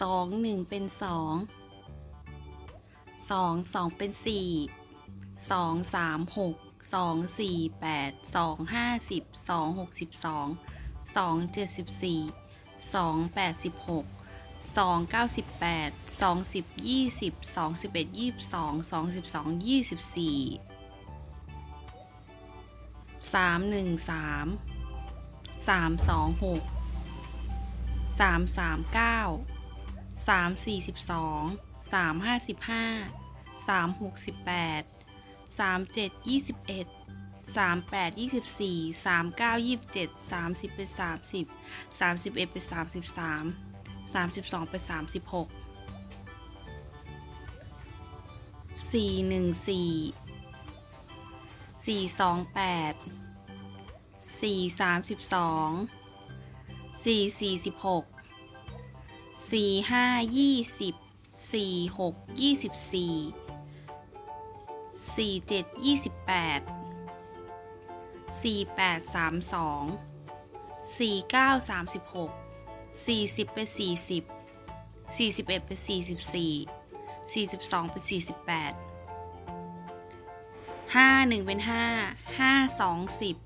สองหนึ่งเป็นสองสองสองเป็นสี่สองสามหกสองสี่แปดสองห้าสิบสองหกสิบสองสองเจ็ดสิบสี่สองแปดสิบหกสองเก้าสิบแปดสองสิบยี่สิบสองสิบเอ็ดยี่สิบสองสองสิบสองยี่สิบสี่สามหนึ่งสามสามสองหกสามสามเก้า สามสี่สิบสองสามห้าสิบห้าสามหกสิบแปดสามเจ็ดยี่สิบเอ็ดสามแปดยี่สิบสี่สามเก้ายี่สิบเจ็ดสามสิบเป็นสามสิบสามสิบเอ็ดเป็นสามสิบสามสามสิบสองเป็นสามสิบหกสี่หนึ่งสี่สี่สองแปดสี่สามสิบสองสี่สี่สิบหก สี่ห้ายี่สิบสี่หกยี่สิบสี่สี่เจ็ดยี่สิบแปดสี่แปดสามสองสี่เก้าสามสิบหกสี่สิบเป็นสี่สิบสี่สิบเอ็ดเป็นสี่สิบสี่สี่สิบสองเป็นสี่สิบแปดห้าหนึ่งเป็นห้าห้าสองสิบ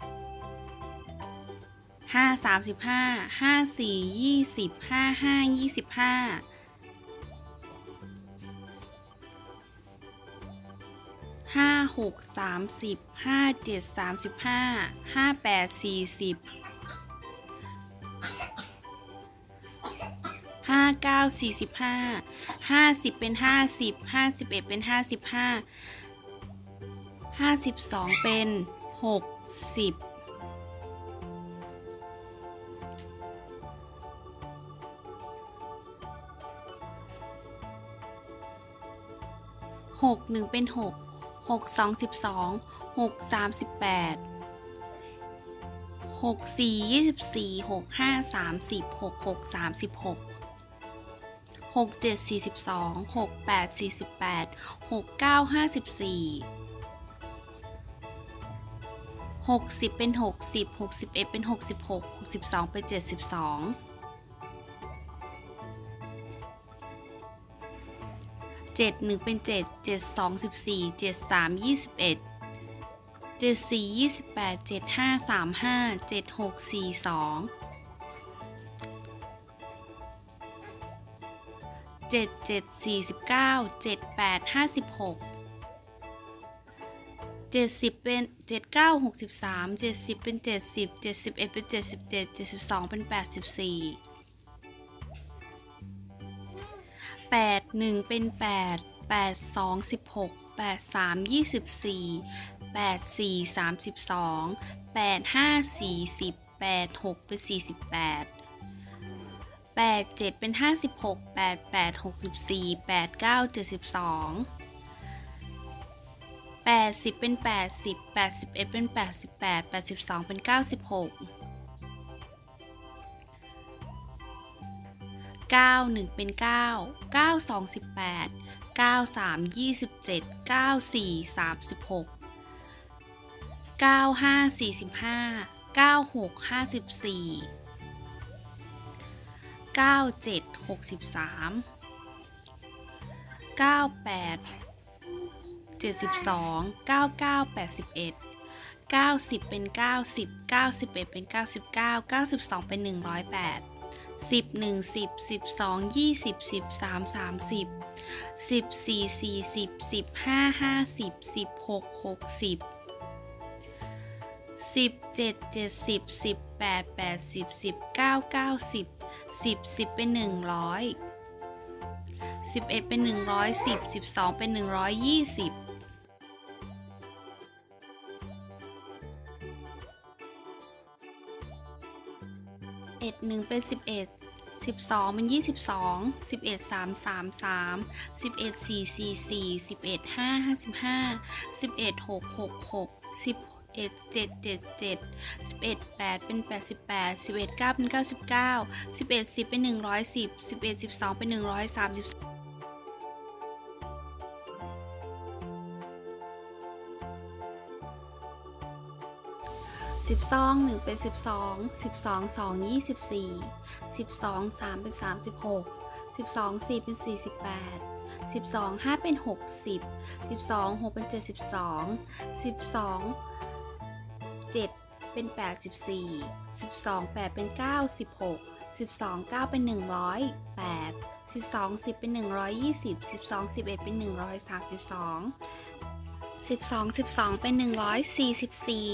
ห้าสามสิบห้าห้าสี่ยี่สิบห้าห้ายี่สิบห้าห้าหกสามสิบห้าเจ็ดสามสิบห้าห้าแปดสี่สิบห้าเก้าสี่สิบห้าห้าสิบเป็นห้าสิบห้าสิบเอ็ดเป็นห้าสิบห้าห้าสิบสองเป็นหกสิบ 6 1 เป็น 6 6 2 12 6 3 18 6 4 24 6 5 30 6 6 36 6 7 42 6 8 48 6 9 54 60 เป็น 60 61 เป็น 66 62 เป็น 72 จ็ดสิบสองเจ็ดหนึ่งเป็นเจ็ดเจ็ดสองสิบสี่เจ็ดสามยี่สิบเอ็ดเจ็ดสี่ยี่สิบแปดเจ็ดห้าสามห้าเจ็ดหกสี่สองเจ็ดเจ็ดสี่สิบเก้าเจ็ดแปดห้าสิบหกเจ็ดสิบเป็นเจ็ดเก้าหกสิบสามเจ็ดสิบเป็นเจ็ดสิบเจ็ดสิบเอ็ดเป็นเจ็ดสิบเจ็ดเจ็ดสิบสองเป็นแ8 1 เป็น 8 8 2 16 8 3 24 8 4 32 8 5 40 8 6 เป็น 48 8 7 เป็น 56 8 8 64 8 9 72 80 เป็น 80 81 เป็น 88 82 เป็น 96 9 1 เป็น 9 9 2 18 9 3 27 9 4 36 9 5 45 9 6 54 9 7 63 9 8 72 99 81 90 เป็น 90 91 เป็น 99 92 เป็น 108 สิบหนึ่งสิบสิบสองยี่สิบสิบสามสามสิบสิบสี่สี่สิบสิบห้าห้าสิบสิบหกหกสิบสิบเจ็ดเจ็ดสิบสิบแปดแปดสิบสิบเก้าเก้าสิบสิบสิบเป็นหนึ่งร้อยสิบเอ็ดเป็นหนึ่งร้อยสิบสิบสองเป็นห 11 1 เป็น 11 12 เป็น 22 11 3 3 3 11 4 4 4 11 5 55 11 6 6 6 11 7 7 7 11 8 เป็น 88 11 9 เป็น 99 11 10 เป็น 110 11 12 เป็น 132 สามสิบสิบสองหนึ่งเป็นสิบสองสิบสองสองยี่สิบสี่สิบสองสามเป็นสามสิบหกสิบสองสี่เป็นสี่สิบแปดสิบสองห้าเป็นหกสิบสิบสองหกเป็นเจ็ดสิบสองสิบสองเจ็ดเป็นแปดสิบสี่สิบสองแปดเป็นเก้าสิบหกสิบสองเก้าเป็นหนึ่งร้อยแปดสิบสองสิบเป็นหนึ่งร้อยยี่สิบสิบสองสิบเอ็ดเป็นหนึ่งร้อยสามสิบสองสิบสองสิบสองเป็นหนึ่งร้อยสี่สิบสี่